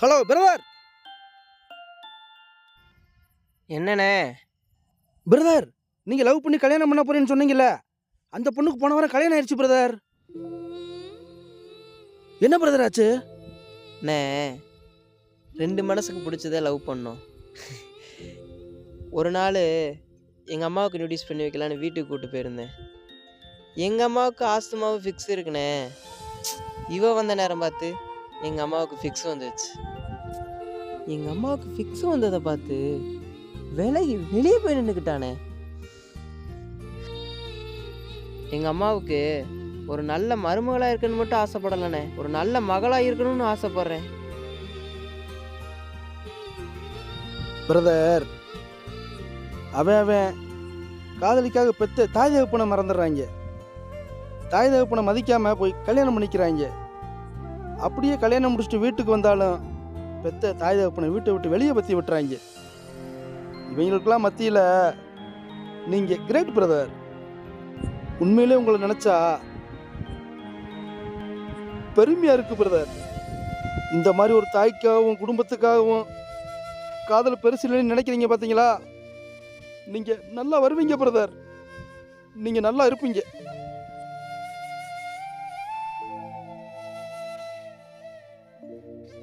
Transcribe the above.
Hello brother! என்னண்ணே? Brother நீங்க love பண்ணி கல்யாணம் பண்ண போறேன்னு சொன்னீங்கல்ல அந்த பொண்ணுக்கு போன வாரம் கல்யாணம் ஆயிடுச்சு பிரதர். என்ன பிரதர் ஆச்சு? அண்ணே ரெண்டு மனசுக்கு பிடிச்சதை லவ் பண்ணோம். ஒரு நாள் எங்கள் அம்மாவுக்கு நோட்டீஸ் பண்ணி வைக்கலான்னு வீட்டுக்கு கூப்பிட்டு போயிருந்தேன். எங்கள் அம்மாவுக்கு ஆஸ்துமாவும் ஃபிக்ஸ் இருக்குண்ணே. இவ வந்த நேரம் பார்த்து எங்கள் அம்மாவுக்கு ஃபிக்ஸ் வந்துச்சு எங்கள் அம்மாவுக்கு ஃபிக்ஸ் வந்ததை பார்த்து விலகி வெளியே போய் நின்றுக்கிட்டானே எங்கள் அம்மாவுக்கு ஒரு நல்ல மருமகளாக இருக்கணும்னு மட்டும் ஆசைப்படலண்ணே. ஒரு நல்ல மகளாக இருக்கணும்னு ஆசைப்பட்றேன். பிரதர் அவன் அவன் காதலிக்காக பெற்று தாய் தகப்பனை மறந்துடுறாங்க. தாய் தகப்பனை மதிக்காமல் போய் கல்யாணம் பண்ணிக்கிறாங்க. அப்படியே கல்யாணம் முடிச்சுட்டு வீட்டுக்கு வந்தாலும் பெத்த தாய் தகப்பனை வீட்டை விட்டு வெளியே பற்றி விட்டுறாங்க. இவங்களுக்கெல்லாம் மத்தியில் நீங்கள் கிரேட் பிரதர் உண்மையிலே உங்களை நினச்சா பெருமையாக இருக்குது பிரதர் இந்த மாதிரி ஒரு தாய்க்காகவும் குடும்பத்துக்காகவும் காதல் பெருசு இல்லைன்னு நினைக்கிறீங்க பார்த்தீங்களா நீங்கள் நல்லா வருவீங்க பிரதர் நீங்கள் நல்லா இருப்பீங்க.